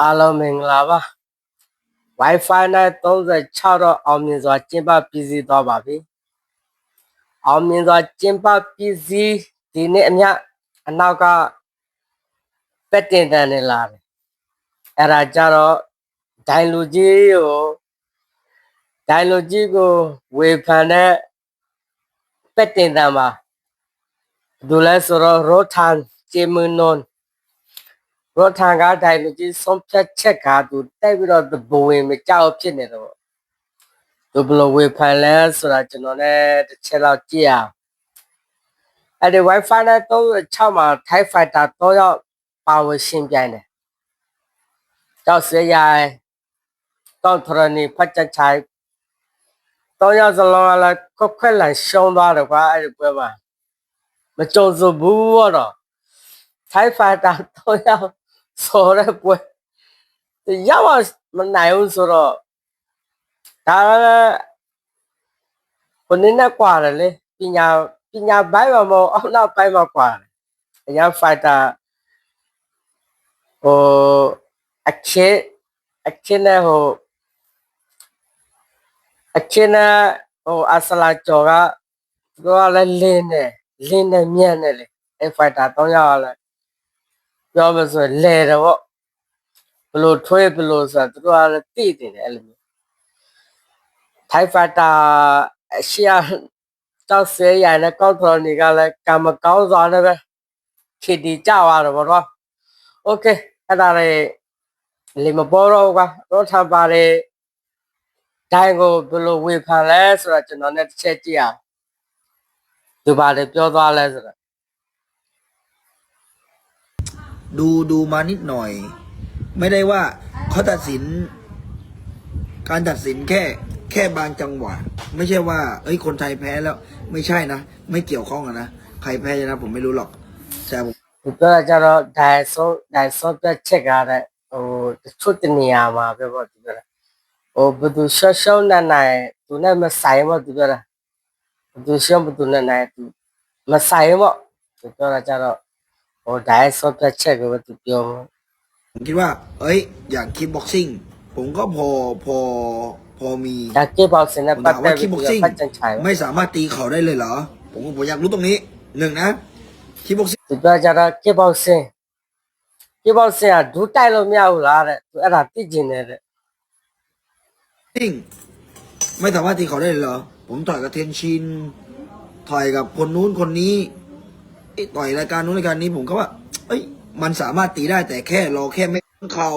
အားလုံးမင်္ဂလာပါ Wi-Fi နဲ့36တော့အောင်မြင်စွာကျင်းပပြည်စည်းသွားပါပြီအောင်မြင်စွာကျင်းပပြည်စည်းဒီနေ့အမြအနောက်ကပက်တင်တန်နေလာတယ်အဲ့ဒါကြတော့ဒိုင်လူကြီးကိုဒိုင်လူကြီးကိုဝေဖန်တဲ့ပက်တင်တန်မှာဘယ်သူလဲဆိုတော့ရောထန်ဂျေမွန်နွန် ရောထန်ကားတိုင်းလူကြီးဆုံးဖြတ်ချက်ကသူတိုက်ပြီးတော့ဘဝင်မကြောက်ဖြစ်နေတော့သူဘယ်လိုဝေဖန်လဲဆိုတာကျွန်တော်လည်းတစ်ချက်တော့ကြည့်အောင်အဲ့ဒီ Wi-Fi နဲ့36မှာ Thai Fighter 3ယောက်ပါဝင်ရှင်းပြိုင်တယ်ကြောက်စရိုင်ကောက်ထရနီဖတ်ချက်ချိုင်3ယောက်စလုံးကလည်းခွက်ခွက်လန်ရှုံးသွားတယ်ကွာအဲ့ဒီပွဲမှာမကြုံစဘူးတော့ထိုင်းဖာတာ စော်ရက်ကွယ်ရပါမနိုင်ဘူးဆိုတော့ဒါဘုန်းနဲ့ကွာတယ်လေပညာပညာဘိုင်းမှာမဟုတ်အောက်နောက်ဘိုင်းမှာကွာတယ်အရာဖိုက်တာဟိုအချစ်အချစ်နဲ့ဟိုအချစ်နဲ့ဟိုအဆလာကျော်ကသူကလည်းလင်းနေလင်းနေမြန်နေလေအဖိုက်တာ၃ယောက်ကလည်း ပြောမဆိုရင်လဲတယ်ပေါ့ဘလို့ထွေးဘလို့ဆိုတာသူတို့ကလည်းသိတယ်အဲ့လိုမျိုးထိုင်ဖာတာအရှိအတောက်ဆဲရတဲ့ကောက်တော်နေကလည်းကံမကောင်းစွာနဲ့ပဲခီတီကြသွားတော့ဗောတော့โอเคအဲ့ဒါလေးလီမပေါ်တော့ကွာတော့ထားပါလေဒိုင်းကိုဘလို့ဝေဖန်လဲဆိုတော့ကျွန်တော်လည်းတစ်ချက်ကြည့်အောင်သူပါလေပြောသွားလဲဆိုတော့ ดูดูมานิดหน่อย ไม่ได้ว่าเขาตัดสิน การตัดสินแค่ แค่บางจังหวะ ไม่ใช่ว่า เอ้ยคนไทยแพ้แล้ว ไม่ใช่นะ ไม่เกี่ยวข้องกันนะใครแพ้ชนะผมไม่รู้หรอก แต่ผม ဒီပြောကြတော့ဒိုင်ဆိုဒိုင်ဆိုပြချက်ကတဲ့ဟိုတချို့တနေရာမှာပြောပေါ့ဒီပြောတာဟိုဘယ်သူရှော့ရှော့နဲ့နိုင်သူနဲ့မဆိုင်ပေါ့ဒီပြောတာဘယ်သူရှော့ဘယ်သူနဲ့နိုင်သူမဆိုင်ပေါ့ဒီပြောတာကြတော့ โอ้ได้สดแช่กว่าตุกโยผมคิดว่า เอ้ย อยากคิปบ็อกซิ่ง ผมก็พอพอพอมีอยากคิปบ็อกซิ่งนะผมถามว่าคิปบ็อกซิ่งไม่สามารถตีเข่าได้เลยเหรอ ผมผมอยากรู้ตรงนี้หนึ่งนะคิปบ็อกซิ่งสุดยจะรักคิปบ็อกซิ่งคิปบ็อกซิ่งอะดูใจเราไม่เอาละเลยอะไรที่จริงเลยซิ่งไม่สามารถตีเขาได้เลยเหรอ ผมต่อยกับเทนชิน ต่อยกับคนนู้นคนนี้ ต่อยรายการนู้นรายการนี้ผมก็ว่า เอ้ย มันสามารถตีได้แต่แค่รอแค่ไม่เขา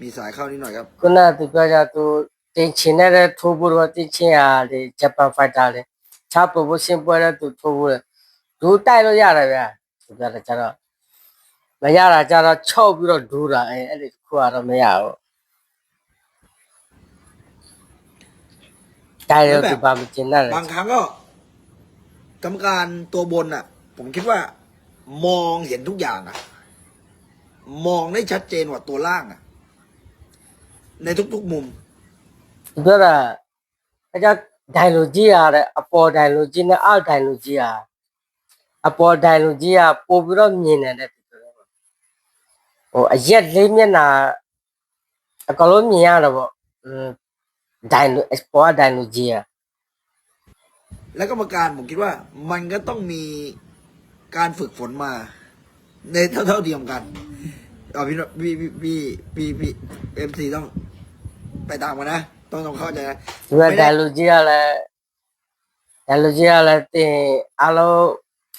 มีสายเข้านิดหน่อยครับ ခုနကသူပြောကြသူတင်ချင်တဲ့ထိုးဖို့တော့တင်ချင်ရတယ်ဂျပန်ဖိုက်တာလေချာပပစင်ပွဲတဲ့သူထိုးဖို့လေဒူးတိုက်လို့ရတယ်ဗျာသူပြောတယ်ကျတော့မရတာကျတော့ချောက်ပြီးတော့ဒူးတာအဲအဲ့ဒီတစ်ခုကတော့မရဘူးတိုက်တော့သူပါမကျင်တတ်တယ် บางครั้งก็ กรรมการตัวบนอ่ะ ผมคิดว่า มองเห็นทุกอย่างอ่ะ มองได้ชัดเจนกว่าตัวล่างอ่ะ ในทุกๆมุม သူပြောတာအဲကြောင့်ဒိုင်လိုကြီးရတဲ့အပေါ်ဒိုင်လိုကြီးနဲ့အောက်ဒိုင်လိုကြီးရအပေါ်ဒိုင်လိုကြီးကပို့ပြီးတော့မြင်တယ်တဲ့သူပြောတယ်ဟိုအရက်လေးမျက်နှာအကလုံးမြင်ရတော့ဗောอืมဒိုင်လိုအပေါ်ဒိုင်လိုကြီးရ และกรรมการผมคิดว่า มันก็ต้องมีการฝึกฝนมา ในเท่าเท่าเทียมกันเอาพี่พี่พี่พี่พี่เอ็มซีต้องไปตามกันนะ ต้องต้องเข้าใจนะ သူကဒိုင်လိုကြီးကလည်းဒိုင်လိုကြီးကလည်းတင်အလုံး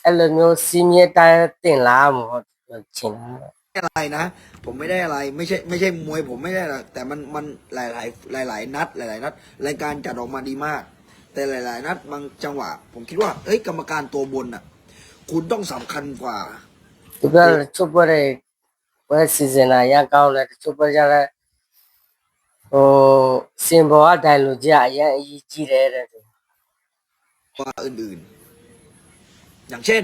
အဲ့လိုမျိုးစီးမြဲတိုင်းတင်လာမှာပေါ့ချင်တာ ไม่ได้อะไรนะ ผมไม่ได้อะไร ไม่ใช่ ไม่ใช่มวย ผมไม่ได้อะไรแต่มันมันหลายหลายหลายหลายๆนัด หลาย ๆ นัด รายการจัดออกมาดีมาก แต่หลาย ๆ นัดบางจังหวะ ผมคิดว่าเอ้ยกรรมการตัวบนน่ะ คุณต้องสำคัญกว่า Tugal super eh, pues si se na ya cao la super ya la o simbo a dai lo ja ya yi ji de de กว่าอื่น ๆ อย่างเช่น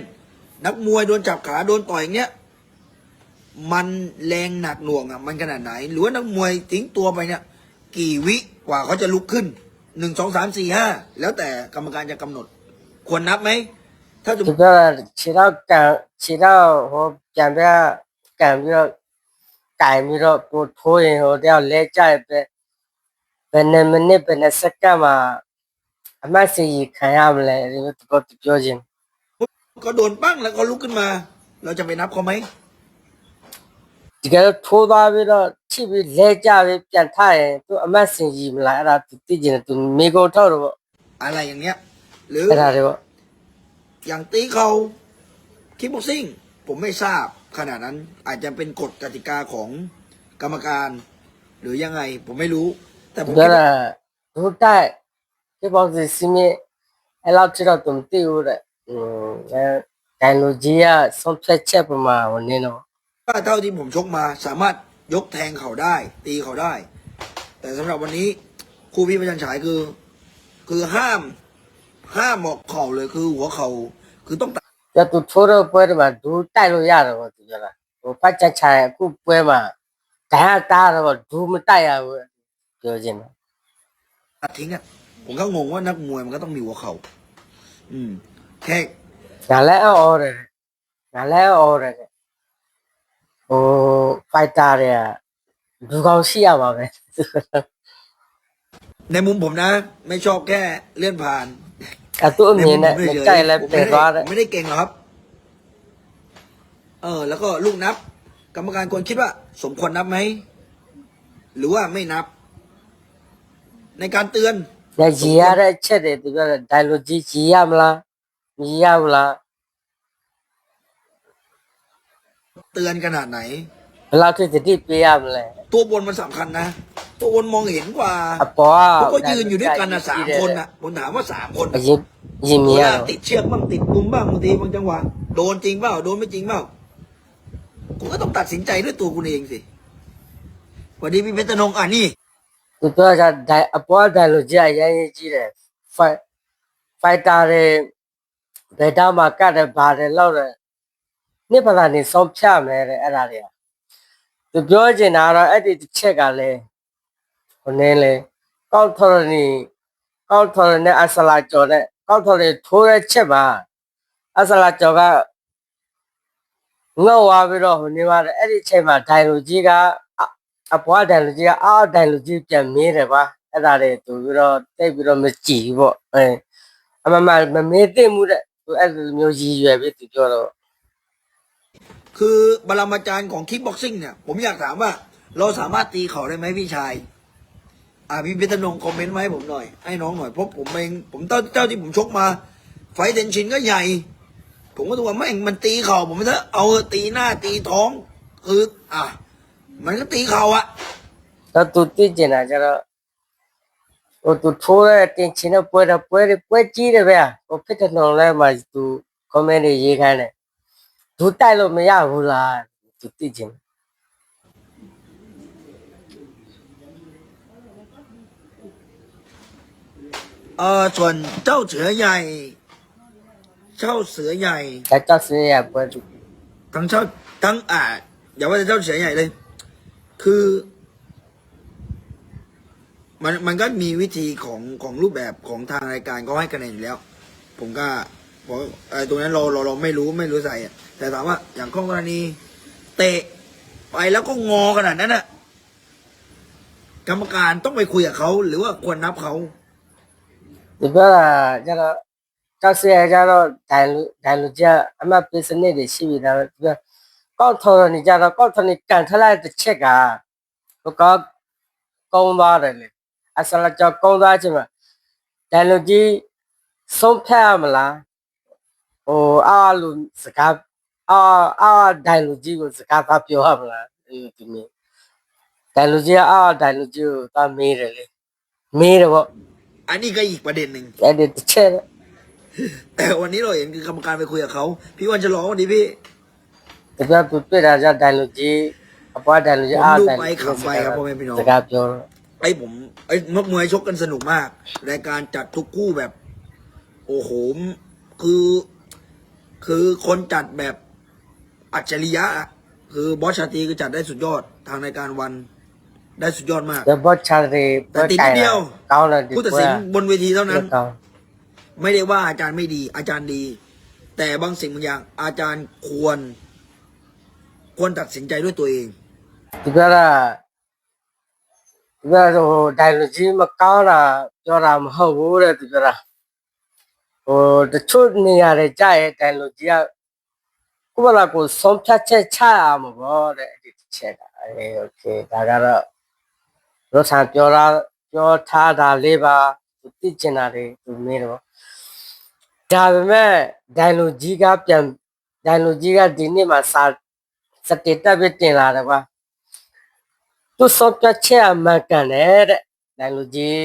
นักมวยโดนจับขาโดนต่อยอย่างเงี้ย มันแรงหนักหน่วงอะ มันขนาดไหน หรือว่านักมวยทิ้งตัวไปเนี่ย กี่วิกว่าเขาจะลุกขึ้น หนึ่งสองสามสี่ห้าแล้วแต่กรรมการจะกำหนด ควรนับไหม ถ้าสมม่การไม่การไม่ป이거는 지나가 지나 호 잠자 잠자 타이밍으로ไป해호대야 레자에 베네메네 베네색까마 아마 세이 가야물래 이거 또 그것도 뼈진 เขาโดนปั้งแล้วก็ลุกขึ้นมา เราจะไปนับเขาไหม ဒီကနေ့ထိုးသွားပြီးတော့ချိပြီးလဲကြပြီးပြန်ထရင်သူအမတ်စင်ကြီးမလားအဲ့ဒါသူသိကျင်တယ်သူမိကုန်ထောက်တော့ပေါ့ อะไรอย่างเงี้ย หรือ အဲ့ဒါတွေပေါ့ อย่างตีเขาคิกบ็อกซิ่ง ผมไม่ทราบขนาดนั้น อาจจะเป็นกฎกติกาของกรรมการ หรือยังไง ผมไม่รู้ แต่ผม ပြော คิด တာ ว่า ဒုတိုက်ဒီဘောက်စီစီမီအဲ့လောက်ချတော့သူမသိဘူးတဲ့อืมအဲဒိုင်လိုဂျီကဆုံးဖြတ်ချက်ပမာဟိုနင်းတော့ ถ้าเท่าที่ผมชกมา สามารถยกแทงเขาได้ ตีเขาได้ แต่สำหรับวันนี้ครูพี่ประจันฉายคือ คือห้าม ห้ามออกเข่าเลยคือหัวเข่าคือต้องตัดจะตุดโชรเปิดมาดูใต้ลยาหรอวะตุจระโอ้พัชชายกูเปิดมาแต่ตาหรอวะดูไม่ใต้อะเกิดจริงตัดทิ้งอะผมก็งงว่านักมวยมันก็ต้องมีหัวเข่าอืมแค่นั่นแล้วออเลยนั่นแล้วออเลย ဟိုဖိုက်တာတွေကလူကောင်းရှိရပါပဲ ในมุมผมนะ ไม่ชอบแค่เลื่อนผ่าน အတူအမြင်နဲ့ ผ မ ฉยๆ ကြိုက်လဲ ผม ပြေ ไม่ได้ သွားတယ် ผมไม่ได้เก่งหรอกครับ เออ แล้วก็ลูกนับ กรรมการควรคิดว่า สมควรนับไหม หรือว่าไม่นับ ในการเตือน ညကြီးရတဲ့အချက်တွေသူပြောတယ်ဒိုင်လိုကြီးကြီးရမလားမကြီးရဘူးလား เตือนขนาดไหน เราคือสิทธิเปรียบเลย ตัวบนมันสำคัญนะ ตัวบนมองเห็นกว่าเพราะเขาก็ยืนอยู่ด้วยกันนะสามคนนะผมถามว่าสามคนยิบยิมเวลาติดเชือกบ้างติดมุมบ้างบางทีบางจังหวะโดนจริงเปล่าโดนไม่จริงเปล่าคุณก็ต้องตัดสินใจด้วยตัวคุณเองสิวันนี้พี่เพชรนงอะนี่ตัวจะได้อพอลได้ลจีอะไรยังจีเลยไฟไฟตาเรเบด้ามากันเรบาเรเล่าเลย နှစ်ပလာနေဆုံးဖြတ်မယ်တဲ့အဲ့ဒါတွေကသူပြောချင်တာကတော့အဲ့ဒီတစ်ချက်ကလည်းဟိုနေလေကောက်ထော်နေကောက်ထော်နေအဆလာကျော်တဲ့ကောက်ထော်နေထိုးတဲ့ချက်မှာအဆလာကျော်ကငေါ့သွားပြီးတော့ဟိုနေပါတယ်အဲ့ဒီအချိန်မှာဒိုင်လူကြီးကအအပွားဒိုင်လူကြီးကအော်ဒိုင်လူကြီးပြန်မေးတယ်ပါအဲ့ဒါတွေသူပြီးတော့တိတ်ပြီးတော့မကြည့်ဘူးပေါ့အဲအမမမမေးသိမှုတဲ့သူအဲ့လိုမျိုးရည်ရွယ်ပြီးသူပြောတော့ คือบรมาจารย์ของคิกบ็อกซิ่งเนี่ย ผมอยากถามว่า เราสามารถตีเขาได้ไหมพี่ชาย อ่าพี่พิทนงคอมเมนต์มาให้ผมหน่อย ให้น้องหน่อย เพราะผมเอง ผมเจ้าเจ้าที่ผมชกมา ไฟเดนชินก็ใหญ่ ผมก็ตัวแม่งมันตีเข่าผมไม่ถ้าเอาตีหน้าตีท้องคืออะ มันก็ตีเข่าอะแล้วตุ๊ดที่เจนะจะเราตุ๊ดโทรเลยเดนชินเอาป่วเราป่อยเลยป่วจีเลยเว้ยโอ้พิทนงเลยมาตุ๊คอมเมนต์เลยี่กันเนี่ย သူတိုက်လို့မရဘူးလားသူသိကျင် เออส่วนเจ้าเสือใหญ่ เจ้าเสือใหญ่ ဒါကြောက်စရပွဲသူ ทั้งเจ้าทั้งอ่าอย่าว่าแต่เจ้าเสือใหญ่เลย คือ มันมันก็มีวิธีของของรูปแบบของทางรายการเขาให้คะแนนอยู่แล้ว ผมก็บอกเออตรงนั้นเราเราเราไม่รู้ไม่รู้ใส่อะ แต่ถามว่าอย่างข้องกรณีเตะไปแล้วก็งอขนาดนั้นน่ะกรรมการต้องไปคุยกับเขาหรือว่าควรนับเขาหรือว่าจะก็จะเสียจะก็แทนแทนลูกจ้าอามาเป็นสนิทชีวิตแล้วก็ทนนี่จ้าก็ทนกันเท่าไรจะเ不要啦，这个到时候这个谈论ก论这，俺们本身内的气ส的，这个高头的你า个高头你干出来的切个，我搞公道的嘞，俺说了叫公道去嘛，谈论的อ票么啦，哦，สกับ ဒိုင်လူကြီးဆုံးဖြတ်ရမလားဟိုအားလူစကားအာအာဒိုင်လူကြီးကိုစကားသားပြောရမလားဒီဒီနေ့ဒိုင်လူကြီးကအာဒိုင်လူကြီးကိုသွားမေးတယ်လေမေးတယ်ပေါ့ อันนี้ก็อีกประเด็นหนึ่ง အဲ့ဒီတစ်ချက် แต่วันนี้เราเห็นคือกรรมการไปคุยกับเขา พี่วันฉลองวันนี้พี่ တပြပြပြတာကြဒိုင်လိုကြီးအပွားဒိုင်လိုကြီးအားဒိုင်စကားပြောတော့ ไอ้ผมไอ้มกมวยชกกันสนุกมาก รายการจัดทุกคู่แบบ โอ้โหคือ คือคนจัดแบบ อัจฉริยะ คือบอสชาตรีก็จัดได้สุดยอดทางรายการวัน ได้สุดยอดมากแต่บอสชาตรีแต่ติดนิดเดียวเขาเลยผู้ตัดสินบนเวทีเท่านั้น ไม่ได้ว่าอาจารย์ไม่ดี อาจารย์ดี แต่บางสิ่งบางอย่าง อาจารย์ควร ควรตัดสินใจด้วยตัวเองที่ว่าที่ว่าโอ้ไดโนจีมาเก้าละจอรามเฮาบูเลยที่ว่าโอ้แต่ชุดนี้อะไรใจไดโนจีอะ ကိုယ့်ဘာသာကိုယ်ဆုံးဖြတ်ချက်ချရမှာပေါ့တဲ့အဲ့ဒီတစ်ချက်ကအေးโอเคဒါကတော့ရောဆန်ပြောတာပြောထားတာလေးပါသူသိကျင်တာတွေသူမင်းတော့ဒါပေမဲ့ဒိုင်လိုဂျီကပြန်ဒိုင်လိုဂျီကဒီနေ့မှာစာစတေတက်ပဲတင်လာတယ်ကွာ သူစောပြတ်ချက်အမှန်ကန်တယ်တဲ့ဒိုင်လိုကြီး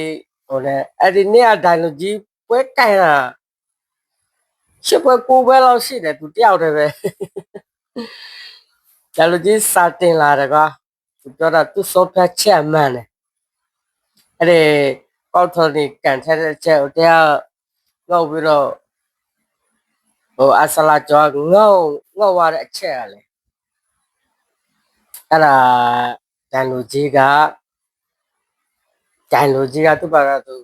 ဟိုလေအဲ့ဒီနေ့ကဒိုင်လိုကြီးပွဲကင်တာ ရှစ်ပွဲကိုယ်ပွဲလောက်ရှိတယ်သူတယောက်တည်းပဲဒိုင်လိုကြီးစာတင်လာတယ်ကွာသူပြောတာသူစောပြတ်ချက်အမှန်တယ်အဲ့ဒီကောက်ထော်ဒီကန်ထက်တဲ့ချက်ကိုတရားငေါ့ပြီးတော့ဟိုအဆလာကျော်ငေါ့ငေါ့သွားတဲ့အချက်ကလေအဲ့ဒါဒန်လူကြီးကဒန်လူကြီးကသူ့ဘာသာသူ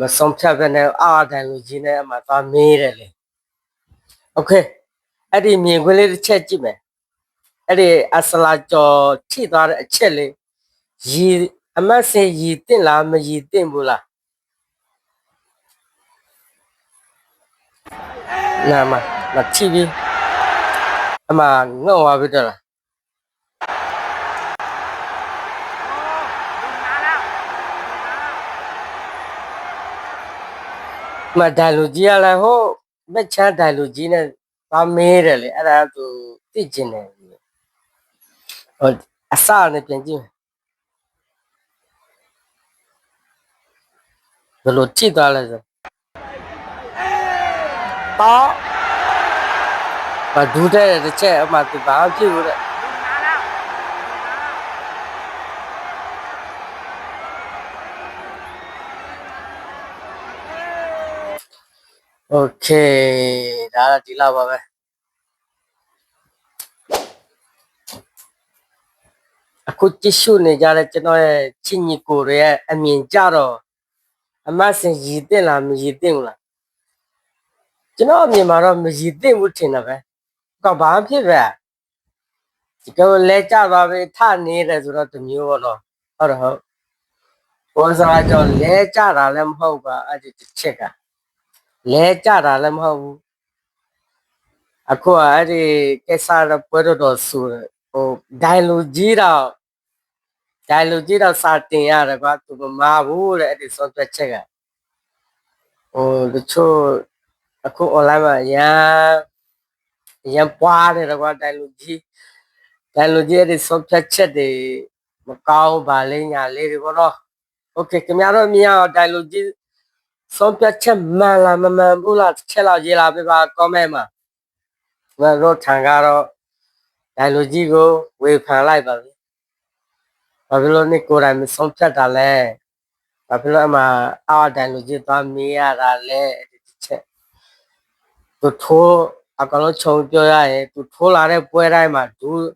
မဆုံးဖြတ်ဘဲနဲ့အာဒန်လူကြီးနဲ့အမှသွားမေးတယ်လေโอเคအဲ့ဒီမြင်ခွင့်လေးတစ်ချက်ကြည့်မယ်အဲ့ဒီအစလာကျော်ထိသွားတဲ့အချက်လေးရီအမတ်စင်ရီတင့်လားမရီတင့်ဘူးလားနာမမချိပြီးအမငေါ့သွားပြီတော့လား မဒိုင်လူကြီးကလည်းဟိုမက်ချမ်းဒိုင်လူကြီးနဲ့သွားမေးတယ်လေအဲ့ဒါကသူသိကျင်တယ်ဟိုအစနဲ့ပြန်ကြည့်ဘယ်လိုထိသွားလဲဆိုတော့ဘာဒူးတဲ့တစ်ချက်အမှသူဘာမှဖြစ်ဘူးတဲ့ โอเคဒါကဒီလောက်ပါပဲအခုကြည့်ရှုနေကြတဲ့ကျွန်တော်ရဲ့ချစ်ညီကိုတွေရဲ့အမြင်ကြတော့အမတ်စင်ရည်တင်လားမရည်တင်ဘူးလားကျွန်တော်အမြင်မှာတော့မရည်တင်ဘူးထင်တာပဲကောဘာမှဖြစ်ပဲဒီကောလဲကြသွားပြီထနေတယ်ဆိုတော့တမျိုးပေါ့နော်ဟုတ်တော့ဟုတ်ဘောစားကြောင့်လဲကြတာလည်းမဟုတ်ပါအဲ့ဒီတစ်ချက်က လဲကြတာလည်းမဟုတ်ဘူးအခုကအဲ့ဒီကိစ္စတော့ပွဲတော်တော်ဆူတယ်ဟိုဒိုင်လူကြီးတော့ဒိုင်လူကြီးတော့စာတင်ရတယ်ကွာသူမမဘူးတဲ့အဲ့ဒီစောပြတ်ချက်ကဟိုတချို့အခု online မှာရန်ရန်ပွားတယ်ကွာဒိုင်လူကြီးဒိုင်လူကြီးအဲ့ဒီစောပြတ်ချက်တွေမကောင်းပါလေညာလေးတွေပေါ့နော်โอเคခင်ဗျားတို့မြင်ရအောင်ဒိုင်လူကြီး ဆုံးဖြတ်ချက်မှန်လားမမှန်ဘူးလားတစ်ချက်လောက်ရေးလာပြပါ comment မှာငါတို့ထံကတော့ဒိုင်လိုကြီးကိုဝေဖန်လိုက်ပါပြီဘာဖြစ်လို့နေကိုယ်တိုင်မဆုံးဖြတ်တာလဲဘာဖြစ်လို့အမှအာဒိုင်လိုကြီးသွားမေးရတာလဲဒီတစ်ချက်သူထိုးအကောင်လုံးခြုံပြောရရင်သူထိုးလာတဲ့ပွဲတိုင်းမှာဒူး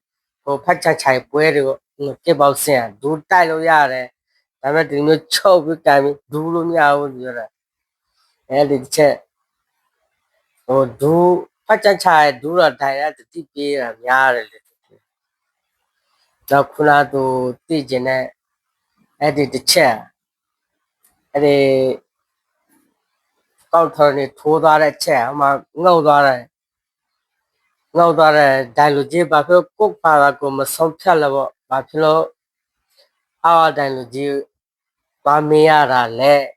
ဟိုဖက်ချချိုင်ပွဲတွေကိုပြစ်ပေါက်စင်ဒူးတိုက်လို့ရတယ်ဒါပေမဲ့ဒီမျိုးချုပ်ပြီးတိုင်ပြီးဒူးလို့မရဘူးပြောတာ အဲ့ဒီတစ်ချက်ဟိုဒူးဖတ်ချက်ချရဒူးတော့တိုင်ရတတိပြေးတာများတယ်လေတော့ခုနသူသိကျင်တဲ့အဲ့ဒီတစ်ချက်အဲ့ဒီကောက်ထော်နေထိုးသွားတဲ့ချက်ဟိုမှာငုတ်သွားတယ်ငုတ်သွားတဲ့ဒိုင်လိုကြီးဘာဖြစ်လို့ကိုက်ပါတာကိုမဆုံးဖြတ်လို့ပေါ့ဘာဖြစ်လို့အာဒိုင်လိုကြီးပါမေးရတာလဲချက်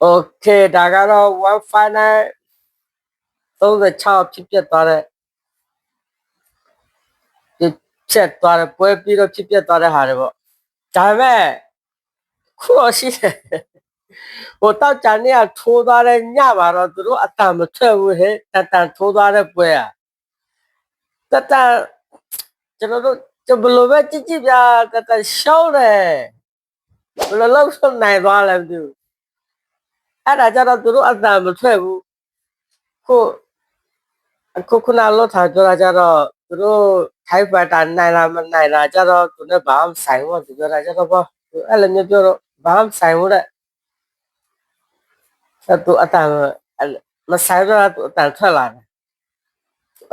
โอเคဒါကတော့ wifi နဲ့36ဖြစ်ပြသွားတဲ့ဖြစ်ချက်သွားတဲ့ပွဲပြီးတော့ဖြစ်ပြသွားတဲ့ဟာတွေပေါ့ဒါပေမဲ့ခုတော့ရှိတယ်ဟိုတော့ဂျန်နေကထိုးသွားတဲ့ညမှာတော့သူတို့အတန်မထွက်ဘူးဟဲ့တန်တန်ထိုးသွားတဲ့ပွဲอ่ะတတန်ကျွန်တော်တို့ကျွန်တော်ဘယ်လိုပဲကြည့်ကြည့်ပြတတန်ရှောင်းတယ်ဘယ်လိုလုပ်ဆုံးနိုင်သွားလဲမသိဘူး အဲ့ဒါကြတော့သူတို့အတန်မထွက်ဘူးခုအခုခုနလောထားကြတာကြတော့သူတို့ထိုက်ပါတာနိုင်လားမနိုင်လားကြတော့သူနဲ့ဘာမှဆိုင်ဘူးသူပြောတာကြတော့ဘောအဲ့လိုမျိုးပြောတော့ဘာမှဆိုင်ဘူးတဲ့အဲ့သူအတန်မဆိုင်တော့သူအတန်ထွက်လာတယ်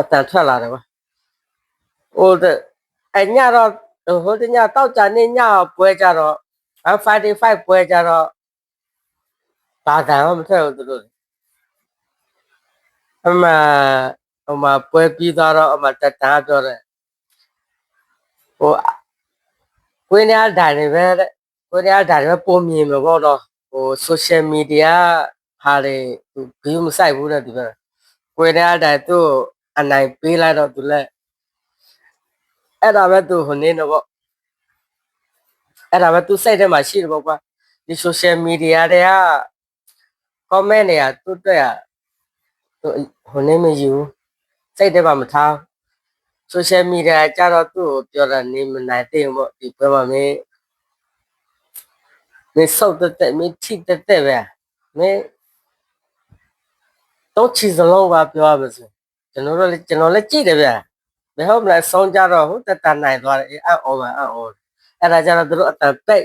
အတန်ထွက်လာတယ်ကွာဟိုတဲ့အညတော့ဟိုတညတောက်ကြနေညပွဲကြတော့55ပွဲကြတော့ ဘာတန်မှမထွက်ဘူးသူတို့အမအမပွဲပြီးသွားတော့အမတက်တာပြောတယ်ဟိုကိုင်းရဓာတ်တွေပဲတဲ့ကိုင်းရဓာတ်တွေပဲပုံမြင်မှာပေါ့တော့ဟို social media ဟာလေသူဘီယူမဆိုင်ဘူးတဲ့ဒီပဲကိုင်းရဓာတ်သူ့အနိုင်ပေးလိုက်တော့သူလည်းအဲ့ဒါပဲသူဟိုနေတော့ပေါ့အဲ့ဒါပဲသူစိတ်ထဲမှာရှိတယ်ပေါ့ကွာဒီ social media တွေက comment တွေကသူ့အတွက်อ่ะသူဟိုနေမယူစိတ်ထဲမှာမထား social media ကြတော့သူ့ကိုပြောတာနေမနိုင်တဲ့ပေါ့ဒီဘက်မှာမင်းမင်းစောက်တက်တက်မင်းထိတက်တက်ပဲမင်းတော့ချီစလုံးပါပြောရမစို့ကျွန်တော်တို့လည်းကျွန်တော်လည်းကြည့်တယ်ဗျဘယ်ဟုတ်မလဲဆုံးကြတော့ဟုတ်တက်တန်နိုင်သွားတယ်အဲ့အော်ပါအော်အဲ့ဒါကြတော့သူတို့အတန်ပိတ်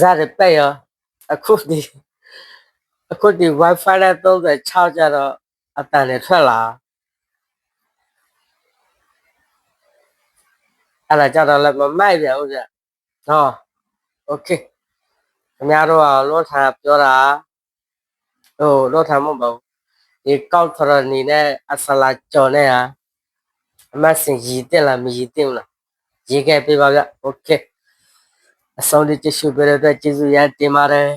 ဇာတ်ပိတ်ရော အခုဒီအခုဒီ wifi နဲ့36ကြတော့အတန်နဲ့ထွက်လာအဲ့ဒါကြတော့လည်းမမိုက်ပြန်ဦးကြဟော okay ခင်ဗျားတို့ကလွန်ထာပြောတာဟိုလွန်ထာမဟုတ်ပါဘူးဒီကောက်ထရနေနဲ့အဆလာကြော်နဲ့ဟာအမတ်စင်ရည်တက်လားမရည်တက်ဘူးလားရေးခဲ့ပေးပါဗျ okay सवलीचे शुभेर जुया ते आहे